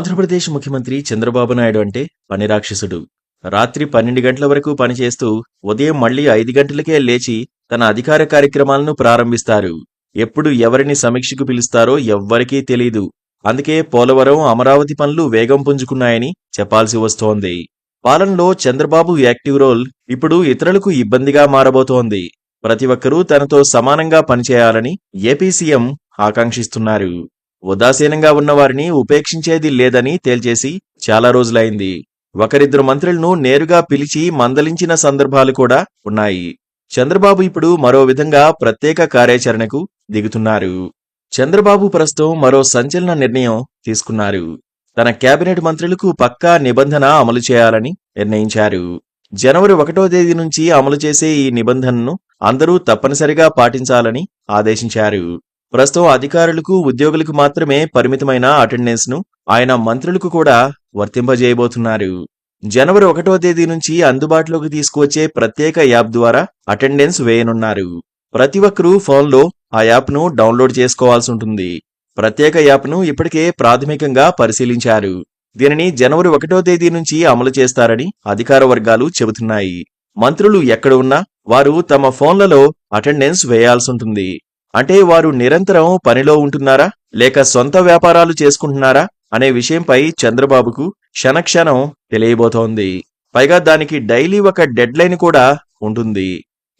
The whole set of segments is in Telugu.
ఆంధ్రప్రదేశ్ ముఖ్యమంత్రి చంద్రబాబు నాయుడు అంటే పని రాక్షసుడు. రాత్రి పన్నెండు గంటల వరకు పనిచేస్తూ ఉదయం మళ్ళీ ఐదు గంటలకే లేచి తన అధికార కార్యక్రమాలను ప్రారంభిస్తారు. ఎప్పుడు ఎవరిని సమీక్షకు పిలుస్తారో ఎవ్వరికీ తెలీదు. అందుకే పోలవరం అమరావతి పనులు వేగం పుంజుకున్నాయని చెప్పాల్సి వస్తోంది. పాలనలో చంద్రబాబు యాక్టివ్ రోల్ ఇప్పుడు ఇతరులకు ఇబ్బందిగా మారబోతోంది. ప్రతి ఒక్కరూ తనతో సమానంగా పనిచేయాలని ఏపీ సీఎం ఆకాంక్షిస్తున్నారు. ఉదాసీనంగా ఉన్నవారిని ఉపేక్షించేది లేదని తేల్చేసి చాలా రోజులైంది. ఒకరిద్దరు మంత్రులను నేరుగా పిలిచి మందలించిన సందర్భాలు కూడా ఉన్నాయి. చంద్రబాబు ఇప్పుడు మరో విధంగా ప్రత్యేక కార్యాచరణకు దిగుతున్నారు. చంద్రబాబు ప్రస్తుతం మరో సంచలన నిర్ణయం తీసుకున్నారు. తన కేబినెట్ మంత్రులకు పక్కా నిబంధన అమలు చేయాలని నిర్ణయించారు. జనవరి ఒకటో తేదీ నుంచి అమలు చేసే ఈ నిబంధనను అందరూ తప్పనిసరిగా పాటించాలని ఆదేశించారు. ప్రస్తుతం అధికారులకు ఉద్యోగులకు మాత్రమే పరిమితమైన అటెండెన్స్ను ఆయన మంత్రులకు కూడా వర్తింపజేయబోతున్నారు. జనవరి ఒకటో తేదీ నుంచి అందుబాటులోకి తీసుకువచ్చే ప్రత్యేక యాప్ ద్వారా అటెండెన్స్ వేయనున్నారు. ప్రతి ఒక్కరూ ఫోన్లో ఆ యాప్ను డౌన్లోడ్ చేసుకోవాల్సి ఉంటుంది. ప్రత్యేక యాప్ను ఇప్పటికే ప్రాథమికంగా పరిశీలించారు. దీనిని జనవరి ఒకటో తేదీ నుంచి అమలు చేస్తారని అధికార వర్గాలు చెబుతున్నాయి. మంత్రులు ఎక్కడ ఉన్నా వారు తమ ఫోన్లలో అటెండెన్స్ వేయాల్సి ఉంటుంది. అంటే వారు నిరంతరం పనిలో ఉంటున్నారా? లేక సొంత వ్యాపారాలు చేసుకుంటున్నారా? అనే విషయంపై చంద్రబాబుకు క్షణక్షణం తెలియబోతోంది. పైగా దానికి డైలీ ఒక డెడ్లైన్ కూడా ఉంటుంది.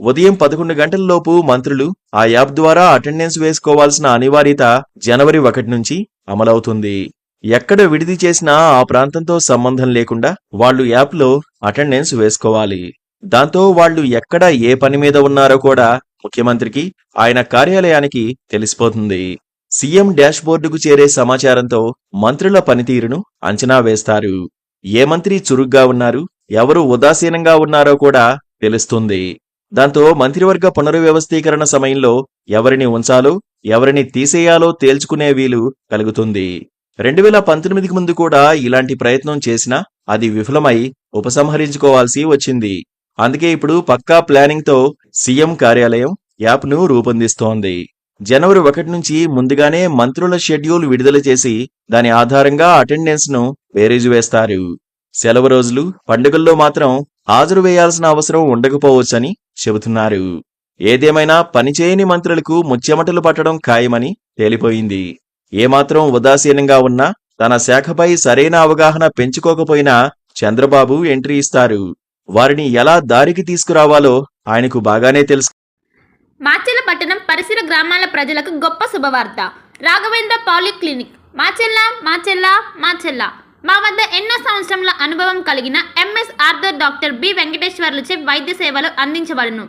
ఉదయం పదకొండు గంటలలోపు మంత్రులు ఆ యాప్ ద్వారా అటెండెన్స్ వేసుకోవాల్సిన అనివార్యత జనవరి ఒకటి నుంచి అమలవుతుంది. ఎక్కడ విడిది చేసినా ఆ ప్రాంతంతో సంబంధం లేకుండా వాళ్ళు యాప్లో అటెండెన్స్ వేసుకోవాలి. దాంతో వాళ్ళు ఎక్కడ ఏ పని మీద ఉన్నారో కూడా ముఖ్యమంత్రికి ఆయన కార్యాలయానికి తెలిసిపోతుంది. సీఎం డాష్ బోర్డుకు చేరే సమాచారంతో మంత్రుల పనితీరును అంచనా వేస్తారు. ఏ మంత్రి చురుగ్గా ఉన్నారు ఎవరు ఉదాసీనంగా ఉన్నారో కూడా తెలుస్తుంది. దాంతో మంత్రివర్గ పునర్వ్యవస్థీకరణ సమయంలో ఎవరిని ఉంచాలో ఎవరిని తీసేయాలో తేల్చుకునే వీలు కలుగుతుంది. రెండు వేల పంతొమ్మిదికి ముందు కూడా ఇలాంటి ప్రయత్నం చేసినా అది విఫలమై ఉపసంహరించుకోవాల్సి వచ్చింది. అందుకే ఇప్పుడు పక్కా ప్లానింగ్తో సీఎం కార్యాలయం యాప్ను రూపొందిస్తోంది. జనవరి ఒకటి నుంచి ముందుగానే మంత్రుల షెడ్యూల్ విడుదల చేసి దాని ఆధారంగా అటెండెన్స్ను బేరేజు వేస్తారు. సెలవు రోజులు పండుగల్లో మాత్రం హాజరు వేయాల్సిన అవసరం ఉండకపోవచ్చని చెబుతున్నారు. ఏదేమైనా పనిచేయని మంత్రులకు ముచ్చెమటలు పట్టడం ఖాయమని తేలిపోయింది. ఏమాత్రం ఉదాసీనంగా ఉన్నా తన శాఖపై సరైన అవగాహన పెంచుకోకపోయినా చంద్రబాబు ఎంట్రీ ఇస్తారు. వారిని ఎలా దారికి తీసుకురావాలో ఆయనకు బాగానే తెలుసు. మాచెల్ల పట్టణం పరిసర గ్రామాల ప్రజలకు గొప్ప శుభవార్త. రాఘవేంద్ర పాలిక్లినిక్. మాచెల్ల మాచెల్ల మాచెల్ల మా వద్ద ఎన్నో సంవత్సరముల అనుభవం కలిగిన ఎంఎస్ ఆర్థర్ డాక్టర్ బి వెంకటేశ్వర్లచే వైద్య సేవలు అందించబడును.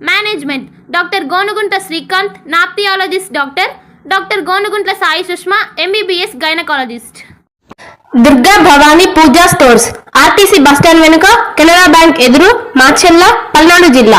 Management doctor Gonugunta Srikanth nephrologist doctor doctor Gonuguntla Sai Sushma MBBS gynaecologist Durga Bhavani Pooja stores RTC bus stand వెనుక కెనరా బ్యాంక్ ఎదురు మాచెల్ల పల్నాడు జిల్లా.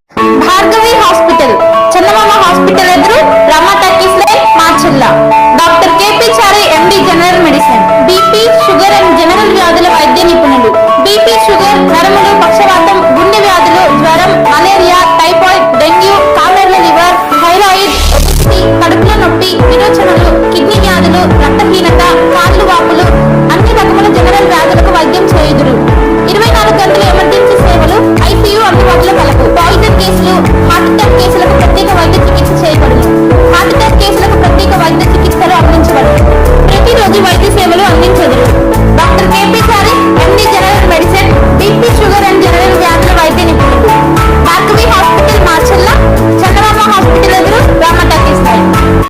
భార్గవి హాస్పిటల్. చందమామ హాస్పిటల్ ఎదురు రమా టాకీస్ మా Macherla. Doctor KP Chari MD general medicine. BP sugar and general వ్యాధుల వైద్య నిపుణులు. బీపీ షుగర్ నరములు పక్ష